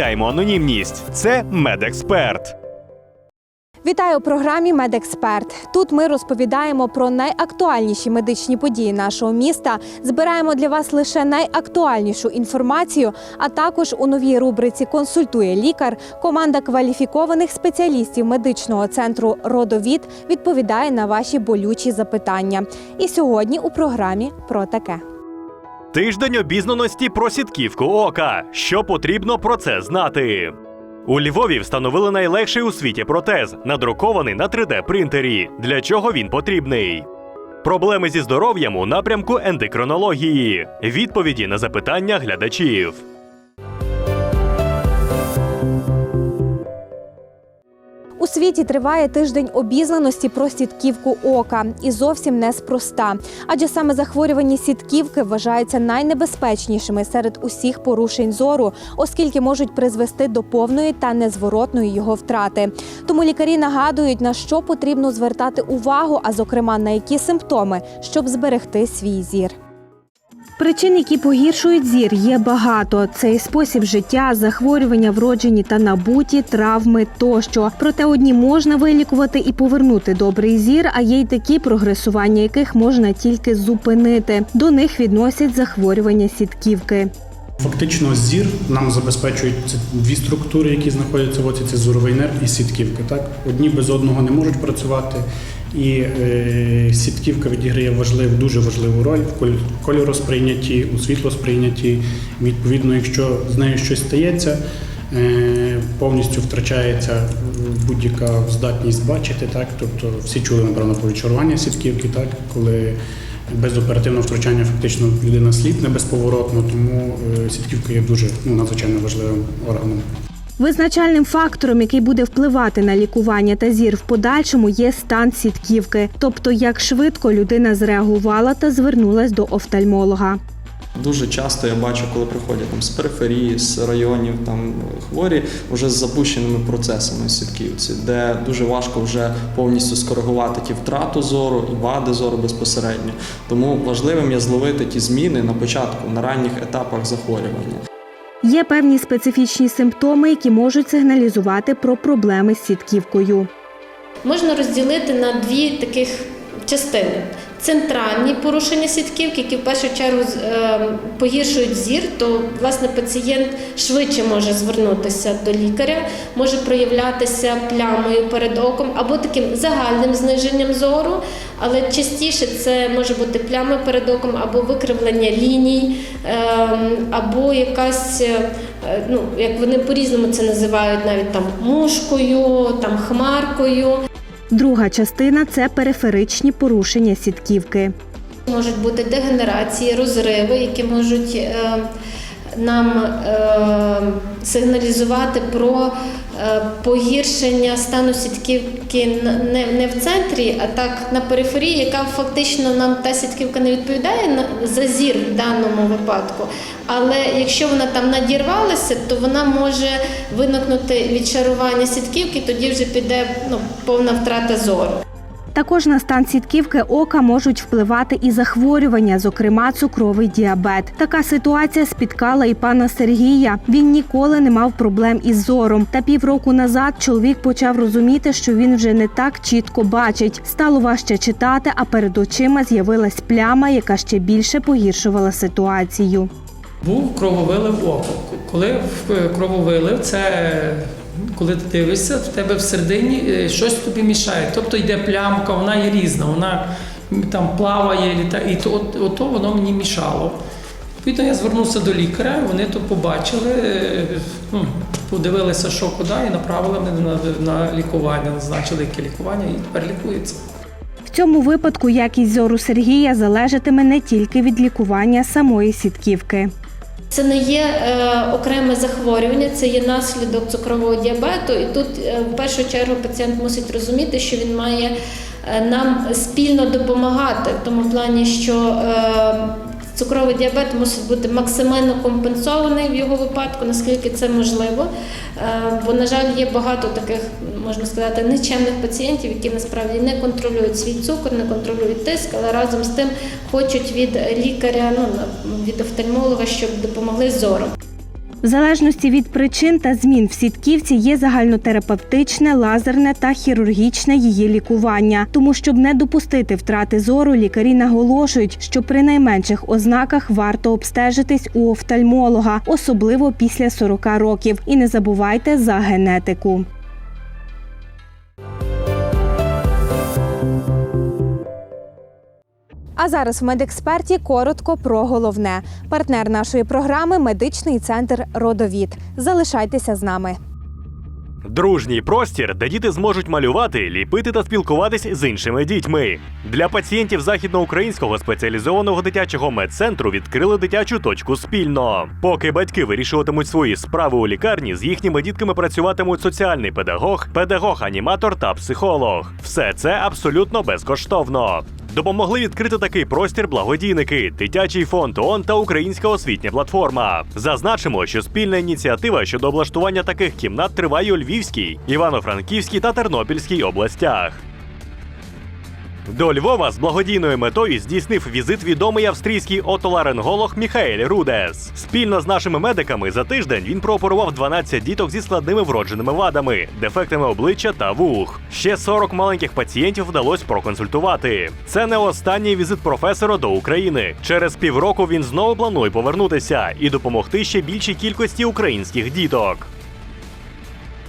анонімність. Це медексперт. Вітаю у програмі Медексперт. Тут ми розповідаємо про найактуальніші медичні події нашого міста. Збираємо для вас лише найактуальнішу інформацію. А також у новій рубриці Консультує лікар. Команда кваліфікованих спеціалістів медичного центру Родовід відповідає на ваші болючі запитання. І сьогодні у програмі про таке. Тиждень обізнаності про сітківку ока. Що потрібно про це знати? У Львові встановили найлегший у світі протез, надрукований на 3D-принтері. Для чого він потрібний? Проблеми зі здоров'ям у напрямку ендокринології. Відповіді на запитання глядачів. Світі триває тиждень обізнаності про сітківку ока і зовсім неспроста. Адже саме захворювані сітківки вважаються найнебезпечнішими серед усіх порушень зору, оскільки можуть призвести до повної та незворотної його втрати. Тому лікарі нагадують, на що потрібно звертати увагу, а зокрема на які симптоми, щоб зберегти свій зір. Причин, які погіршують зір, є багато. Це і спосіб життя, захворювання вроджені та набуті, травми тощо. Проте одні можна вилікувати і повернути добрий зір, а є й такі, прогресування яких можна тільки зупинити. До них відносять захворювання сітківки. Фактично, зір нам забезпечують дві структури, які знаходяться в оці це зоровий нерв і сітківка. Так одні без одного не можуть працювати, і е, сітківка відіграє важливу, дуже важливу роль в коль- кольоросприйнятті, у світлосприйнятті. Відповідно, якщо з нею щось стається, е, повністю втрачається будь-яка здатність бачити. Так, тобто всі чули напевно про відчарування сітківки, так коли без оперативного втручання фактично людина сліпне безповоротно, тому е, сітківка є дуже ну, надзвичайно важливим органом. Визначальним фактором, який буде впливати на лікування та зір в подальшому, є стан сітківки, тобто як швидко людина зреагувала та звернулась до офтальмолога. Дуже часто я бачу, коли приходять там з периферії, з районів там хворі вже з запущеними процесами сітківці, де дуже важко вже повністю скоригувати ті втрату зору і вади зору безпосередньо. Тому важливим є зловити ті зміни на початку, на ранніх етапах захворювання. Є певні специфічні симптоми, які можуть сигналізувати про проблеми з сітківкою. можна розділити на дві таких частини. Центральні порушення сітківки, які в першу чергу е, погіршують зір, то власне пацієнт швидше може звернутися до лікаря, може проявлятися плямою перед оком або таким загальним зниженням зору, але частіше це може бути плями перед оком, або викривлення ліній, ем, або якась, е, ну як вони по-різному це називають, навіть там мушкою, там хмаркою. Друга частина це периферичні порушення сітківки. Можуть бути дегенерації, розриви, які можуть е, нам е, сигналізувати про е, погіршення стану сітківки не, в центрі, а так на периферії, яка фактично нам та сітківка не відповідає за зір в даному випадку. Але якщо вона там надірвалася, то вона може виникнути відчарування сітківки, тоді вже піде ну, повна втрата зору. Також на стан сітківки ока можуть впливати і захворювання, зокрема цукровий діабет. Така ситуація спіткала і пана Сергія. Він ніколи не мав проблем із зором. Та півроку назад чоловік почав розуміти, що він вже не так чітко бачить. Стало важче читати, а перед очима з'явилась пляма, яка ще більше погіршувала ситуацію. Був крововилив око. Коли в- крововилив, це коли ти дивишся, в тебе всередині е, щось тобі мішає. Тобто йде плямка, вона є різна, вона там плаває, літа, і то, от, ото воно мені мішало. Відповідно, я звернувся до лікаря, вони то побачили, е, ну, подивилися, що куди, і направили мене на, на лікування, назначили яке лікування і тепер лікується. В цьому випадку якість зору Сергія залежатиме не тільки від лікування самої сітківки. Це не є е, окреме захворювання, це є наслідок цукрового діабету. І тут е, в першу чергу пацієнт мусить розуміти, що він має е, нам спільно допомагати в тому плані, що цукровий діабет мусить бути максимально компенсований в його випадку, наскільки це можливо. Е, бо, на жаль, є багато таких, можна сказати, нечемних пацієнтів, які насправді не контролюють свій цукор, не контролюють тиск, але разом з тим хочуть від лікаря, ну від офтальмолога, щоб допомогли зором. В залежності від причин та змін в сітківці є загальнотерапевтичне, лазерне та хірургічне її лікування. Тому, щоб не допустити втрати зору, лікарі наголошують, що при найменших ознаках варто обстежитись у офтальмолога, особливо після 40 років. І не забувайте за генетику. А зараз в медексперті коротко про головне. Партнер нашої програми медичний центр Родовід. Залишайтеся з нами. Дружній простір, де діти зможуть малювати, ліпити та спілкуватись з іншими дітьми. Для пацієнтів західноукраїнського спеціалізованого дитячого медцентру відкрили дитячу точку спільно. Поки батьки вирішуватимуть свої справи у лікарні, з їхніми дітками працюватимуть соціальний педагог, педагог-аніматор та психолог. Все це абсолютно безкоштовно. Допомогли відкрити такий простір благодійники, дитячий фонд ООН та Українська освітня платформа. Зазначимо, що спільна ініціатива щодо облаштування таких кімнат триває у Львівській, Івано-Франківській та Тернопільській областях. До Львова з благодійною метою здійснив візит відомий австрійський отоларинголог Міхаель Рудес. Спільно з нашими медиками за тиждень він прооперував 12 діток зі складними вродженими вадами, дефектами обличчя та вух. Ще 40 маленьких пацієнтів вдалося проконсультувати. Це не останній візит професора до України. Через півроку він знову планує повернутися і допомогти ще більшій кількості українських діток.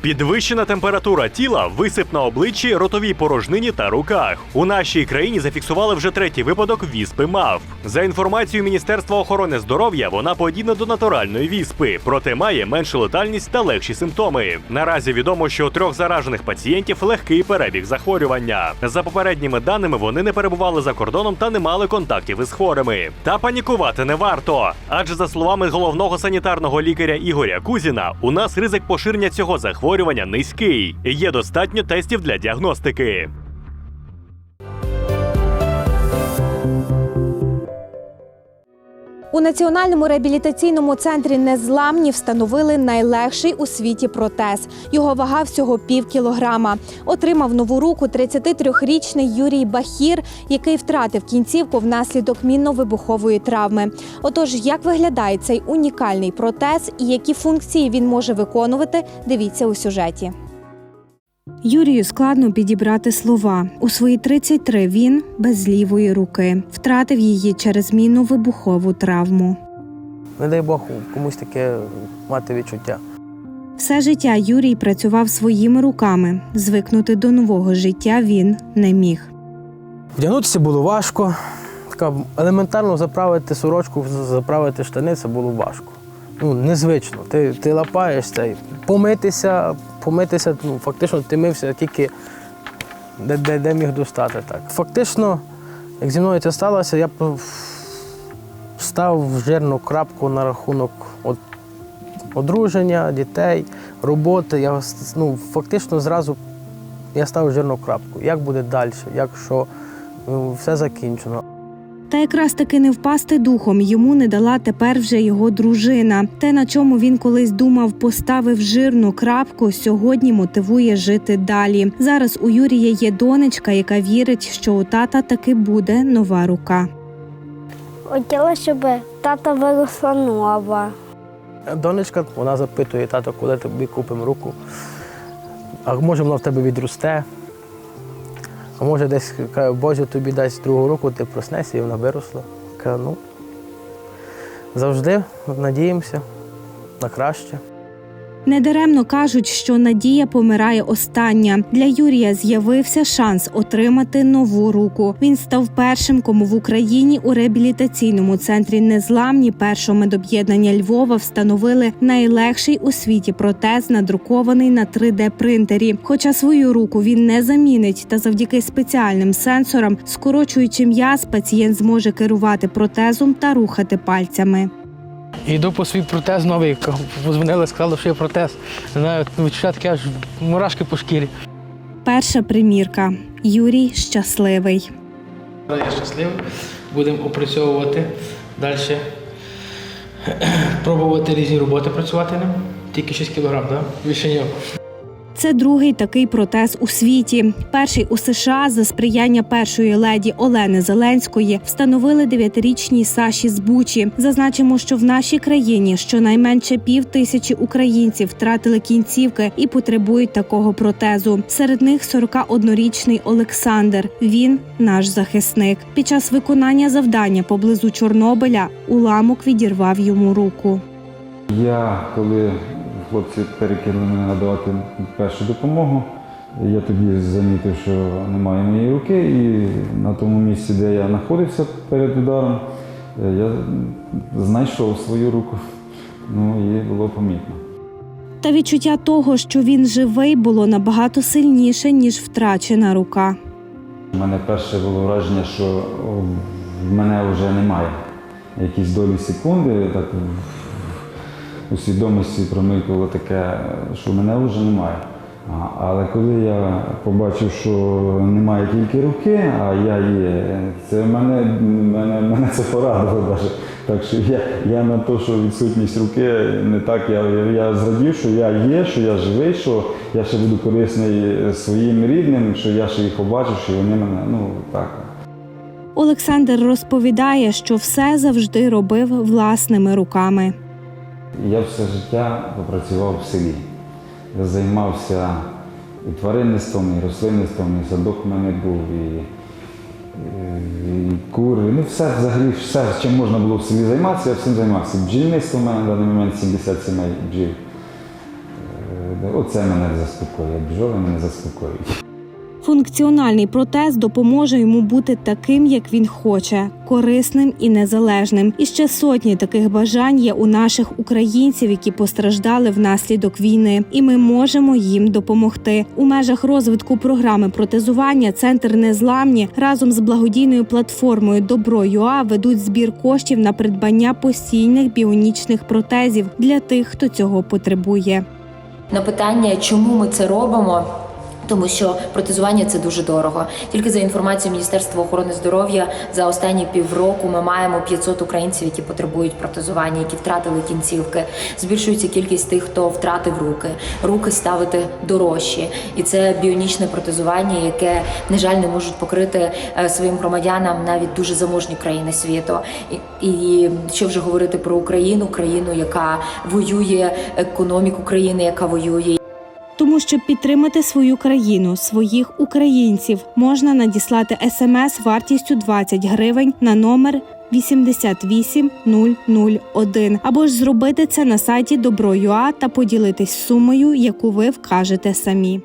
Підвищена температура тіла, висип на обличчі, ротовій порожнині та руках. У нашій країні зафіксували вже третій випадок віспи МАВ. За інформацією Міністерства охорони здоров'я, вона подібна до натуральної віспи, проте має меншу летальність та легші симптоми. Наразі відомо, що у трьох заражених пацієнтів легкий перебіг захворювання. За попередніми даними, вони не перебували за кордоном та не мали контактів із хворими. Та панікувати не варто. Адже за словами головного санітарного лікаря Ігоря Кузіна, у нас ризик поширення цього захворювання низький. Є достатньо тестів для діагностики. У національному реабілітаційному центрі Незламні встановили найлегший у світі протез. Його вага всього пів кілограма. Отримав нову руку 33-річний Юрій Бахір, який втратив кінцівку внаслідок мінно-вибухової травми. Отож, як виглядає цей унікальний протез і які функції він може виконувати, дивіться у сюжеті. Юрію складно підібрати слова. У свої 33 він без лівої руки втратив її через мінну вибухову травму. Не дай Бог комусь таке мати відчуття. Все життя Юрій працював своїми руками. Звикнути до нового життя він не міг. Вдягнутися було важко. Елементарно заправити сорочку, заправити штани це було важко. Ну, незвично. Ти, ти лапаєшся і помитися, помитися, ну, фактично ти мився тільки де, де, де міг достати. Так. Фактично, як зі мною це сталося, я став жирну крапку на рахунок от, одруження, дітей, роботи. Я ну, фактично зразу я став в жирну крапку. Як буде далі, як що, ну, все закінчено. Та якраз таки не впасти духом йому не дала тепер вже його дружина. Те, на чому він колись думав, поставив жирну крапку, сьогодні мотивує жити далі. Зараз у Юрія є донечка, яка вірить, що у тата таки буде нова рука. Хотіла, щоб тата виросла нова. Донечка, вона запитує, тато, коли тобі купимо руку. А може вона в тебе відросте. А може десь каже, Боже тобі дасть другу руку, ти проснешся і вона виросла. Каже, ну, завжди надіємося на краще. Недаремно кажуть, що надія помирає остання. Для Юрія з'явився шанс отримати нову руку. Він став першим, кому в Україні у реабілітаційному центрі незламні першого медоб'єднання Львова встановили найлегший у світі протез, надрукований на 3D принтері. Хоча свою руку він не замінить, та завдяки спеціальним сенсорам, скорочуючи м'яз, пацієнт зможе керувати протезом та рухати пальцями. Йду по свій протез новий, позвонили, сказали, що є протез. Не знаю, відчуття таке аж мурашки по шкірі. Перша примірка. Юрій щасливий. Я щасливий. Будемо опрацьовувати далі. Пробувати різні роботи працювати ним. Тільки 6 кілограм, так? Більше ні. Це другий такий протез у світі. Перший у США за сприяння першої леді Олени Зеленської встановили дев'ятирічній Саші з Бучі. Зазначимо, що в нашій країні щонайменше пів тисячі українців втратили кінцівки і потребують такого протезу. Серед них 41-річний Олександр. Він наш захисник. Під час виконання завдання поблизу Чорнобиля уламок відірвав йому руку. Я, коли хлопці перекинули мене надавати першу допомогу, я тоді замітив, що немає моєї руки, і на тому місці, де я знаходився перед ударом, я знайшов свою руку. Ну і було помітно. Та відчуття того, що він живий, було набагато сильніше, ніж втрачена рука. У мене перше було враження, що в мене вже немає. Якісь долі секунди, так у свідомості промикнуло таке, що мене вже немає. Але коли я побачив, що немає тільки руки, а я є, це мене, мене, мене це порадило навіть. Так що я, я на те, що відсутність руки не так, я, я зрадів, що я є, що я живий, що я ще буду корисний своїм рідним, що я ще їх побачив, що вони мене, ну так. Олександр розповідає, що все завжди робив власними руками. Я все життя попрацював в селі. Я займався і тваринництвом, і рослинництвом, і садок в мене був, і, і, кури. Ну, все взагалі, все, чим можна було в селі займатися, я всім займався. Бджільництво в мене на даний момент 70 сімей бджіл. Е, Оце мене заспокоює. Бджоли мене заспокоюють. Функціональний протез допоможе йому бути таким, як він хоче, корисним і незалежним. І ще сотні таких бажань є у наших українців, які постраждали внаслідок війни, і ми можемо їм допомогти. У межах розвитку програми протезування Центр Незламні разом з благодійною платформою Добро.ЮА ведуть збір коштів на придбання постійних біонічних протезів для тих, хто цього потребує. На питання, чому ми це робимо. Тому що протезування це дуже дорого. Тільки за інформацією Міністерства охорони здоров'я за останні півроку ми маємо 500 українців, які потребують протезування, які втратили кінцівки. Збільшується кількість тих, хто втратив руки. Руки ставити дорожчі, і це біонічне протезування, яке на жаль не можуть покрити е, своїм громадянам навіть дуже заможні країни світу. І, і що вже говорити про Україну, країну, яка воює, економіку країни, яка воює. Тому щоб підтримати свою країну, своїх українців, можна надіслати смс вартістю 20 гривень на номер 88001 або ж зробити це на сайті Добро.ua та поділитись сумою, яку ви вкажете самі.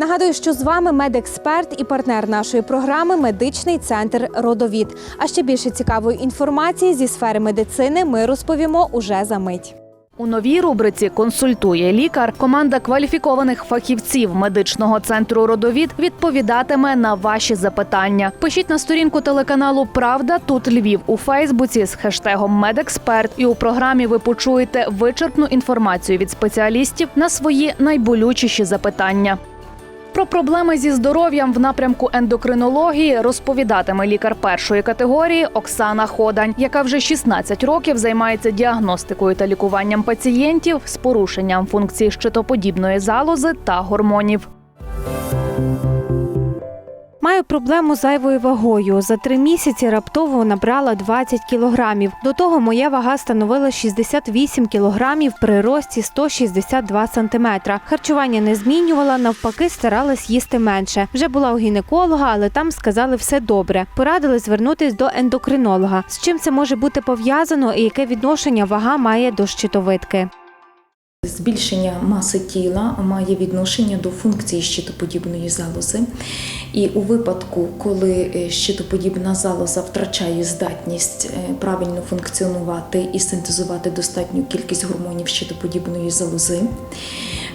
Нагадую, що з вами медексперт і партнер нашої програми Медичний центр Родовід. А ще більше цікавої інформації зі сфери медицини ми розповімо уже за мить. У новій рубриці Консультує лікар. Команда кваліфікованих фахівців медичного центру Родовід відповідатиме на ваші запитання. Пишіть на сторінку телеканалу Правда тут Львів у Фейсбуці з хештегом Медексперт. І у програмі ви почуєте вичерпну інформацію від спеціалістів на свої найболючіші запитання. Про проблеми зі здоров'ям в напрямку ендокринології розповідатиме лікар першої категорії Оксана Ходань, яка вже 16 років займається діагностикою та лікуванням пацієнтів з порушенням функції щитоподібної залози та гормонів. Маю проблему з зайвою вагою. За три місяці раптово набрала 20 кілограмів. До того моя вага становила 68 кілограмів при рості 162 сантиметра. Харчування не змінювала, навпаки, старалась їсти менше. Вже була у гінеколога, але там сказали все добре. Порадили звернутись до ендокринолога. З чим це може бути пов'язано і яке відношення вага має до щитовидки? Збільшення маси тіла має відношення до функції щитоподібної залози. І у випадку, коли е, щитоподібна залоза втрачає здатність е, правильно функціонувати і синтезувати достатню кількість гормонів щитоподібної залози,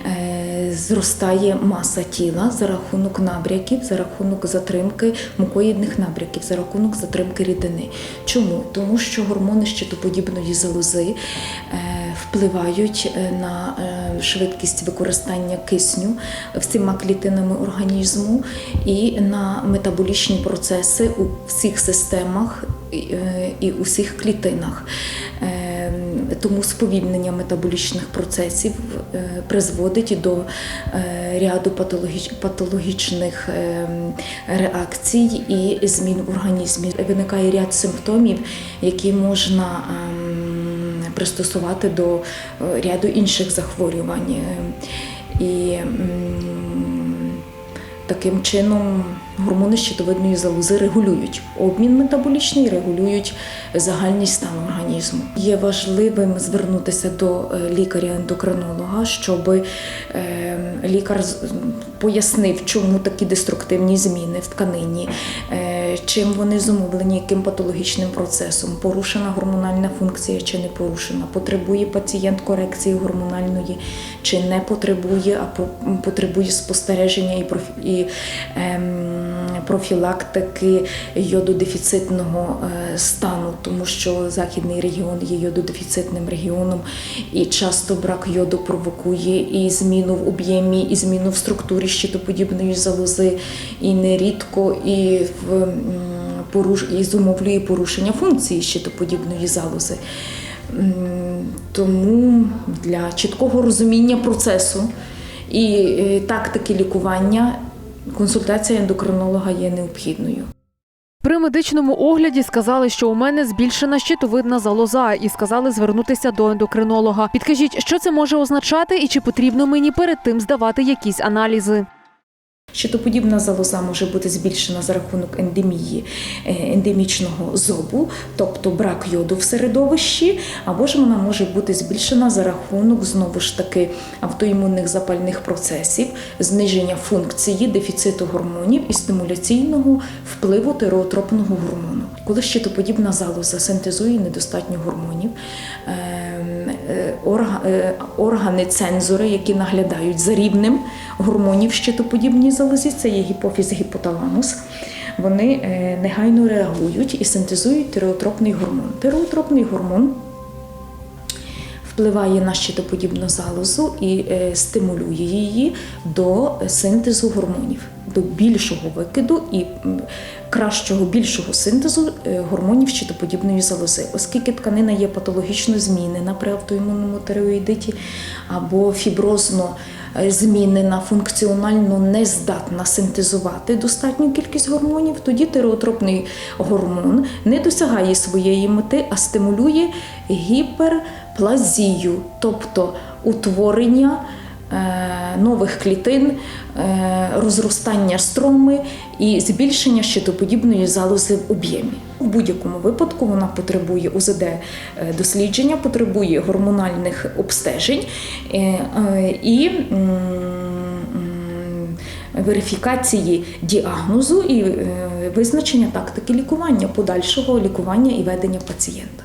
е, зростає маса тіла за рахунок набряків, за рахунок затримки мукоїдних набряків, за рахунок затримки рідини. Чому? Тому що гормони щитоподібної залози впливають е, на е, швидкість використання кисню всіма клітинами організму і на метаболічні процеси у всіх системах і, е, у всіх клітинах. Тому сповільнення метаболічних процесів призводить до ряду патологіч- патологічних реакцій і змін в організмі. Виникає ряд симптомів, які можна ем, пристосувати до е, ряду інших захворювань. Е, І таким чином гормони щитовидної залози регулюють обмін метаболічний, регулюють загальний стан організму. Є важливим звернутися до е, лікаря-ендокринолога, щоб лікар пояснив, чому такі деструктивні зміни в тканині, чим вони зумовлені, яким патологічним процесом, порушена гормональна функція чи не порушена, потребує пацієнт корекції гормональної чи не потребує, а потребує спостереження і, і ем, профілактики йододефіцитного е, стану, тому що західний регіон є йододефіцитним регіоном, і часто брак йоду провокує і зміну в об'ємі, і зміну в структурі щитоподібної залози, і нерідко і в. І зумовлює порушення функції щитоподібної залози. Тому для чіткого розуміння процесу і е, тактики лікування консультація ендокринолога є необхідною. При медичному огляді сказали, що у мене збільшена щитовидна залоза, і сказали звернутися до ендокринолога. Підкажіть, що це може означати, і чи потрібно мені перед тим здавати якісь аналізи? Щитоподібна залоза може бути збільшена за рахунок ендемії е, ендемічного зобу, тобто брак йоду в середовищі, або ж вона може бути збільшена за рахунок знову ж таки автоімунних запальних процесів, зниження функції, дефіциту гормонів і стимуляційного впливу тиреотропного гормону. Коли щитоподібна залоза синтезує недостатньо гормонів, ем, е, е, органи цензори, які наглядають за рівнем гормонів в щитоподібній залозі, це є гіпофіз гіпоталамус. Вони е, негайно реагують і синтезують тиреотропний гормон. Тиреотропний гормон впливає на щитоподібну залозу і е, стимулює її до синтезу гормонів, до більшого викиду і кращого, більшого синтезу е, гормонів щитоподібної залози, оскільки тканина є патологічно змінена при автоімунному тиреоїдиті або фіброзно змінена, функціонально не здатна синтезувати достатню кількість гормонів, тоді тиреотропний гормон не досягає своєї мети, а стимулює гіперплазію, тобто утворення е, нових клітин, е, розростання строми і збільшення щитоподібної залози в об'ємі. В будь-якому випадку вона потребує УЗД е, дослідження, потребує гормональних обстежень е, е, і верифікації діагнозу і е, визначення тактики лікування, подальшого лікування і ведення пацієнта.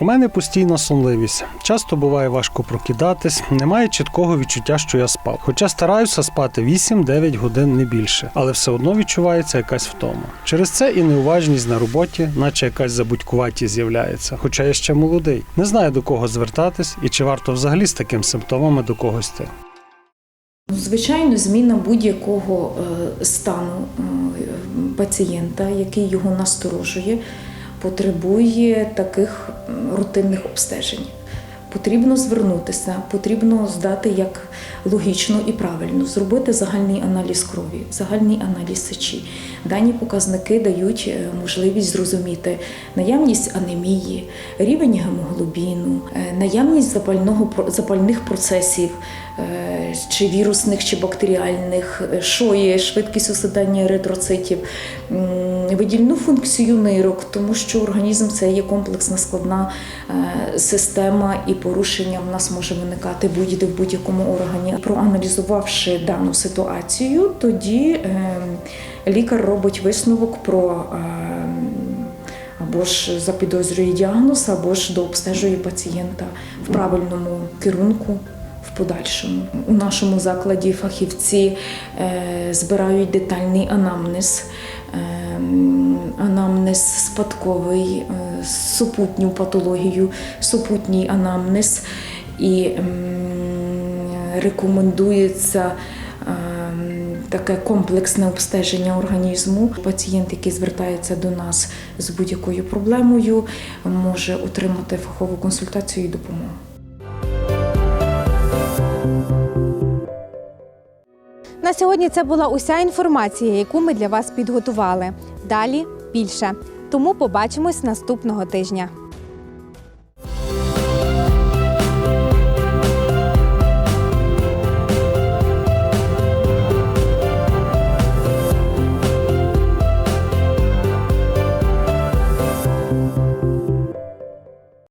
У мене постійна сонливість. Часто буває важко прокидатись, немає чіткого відчуття, що я спав. Хоча стараюся спати 8-9 годин не більше, але все одно відчувається якась втома. Через це і неуважність на роботі, наче якась забудькуваті з'являється. Хоча я ще молодий. Не знаю до кого звертатись і чи варто взагалі з такими симптомами до когось йти. Звичайно, зміна будь-якого е, стану е, пацієнта, який його насторожує, потребує таких рутинних обстежень. Потрібно звернутися, потрібно здати як логічно і правильно, зробити загальний аналіз крові, загальний аналіз сечі. Дані показники дають е, можливість зрозуміти наявність анемії, рівень гемоглобіну, е, наявність запального запальних процесів, чи вірусних, чи бактеріальних, е, що є швидкість осідання еритроцитів, видільну функцію нирок, тому що організм це є комплексна складна е, система, і порушення в нас може виникати будь-де в будь-якому органі. Проаналізувавши дану ситуацію, тоді е, лікар робить висновок про. е, Або ж запідозрює діагноз, або ж дообстежує пацієнта в правильному керунку, в подальшому. У нашому закладі фахівці е, збирають детальний анамнез. ем, Анамнез спадковий, е, супутню патологію, супутній анамнез і ем, рекомендується ем, таке комплексне обстеження організму. Пацієнт, який звертається до нас з будь-якою проблемою, може отримати фахову консультацію і допомогу. Сьогодні це була уся інформація, яку ми для вас підготували. Далі більше. Тому побачимось наступного тижня.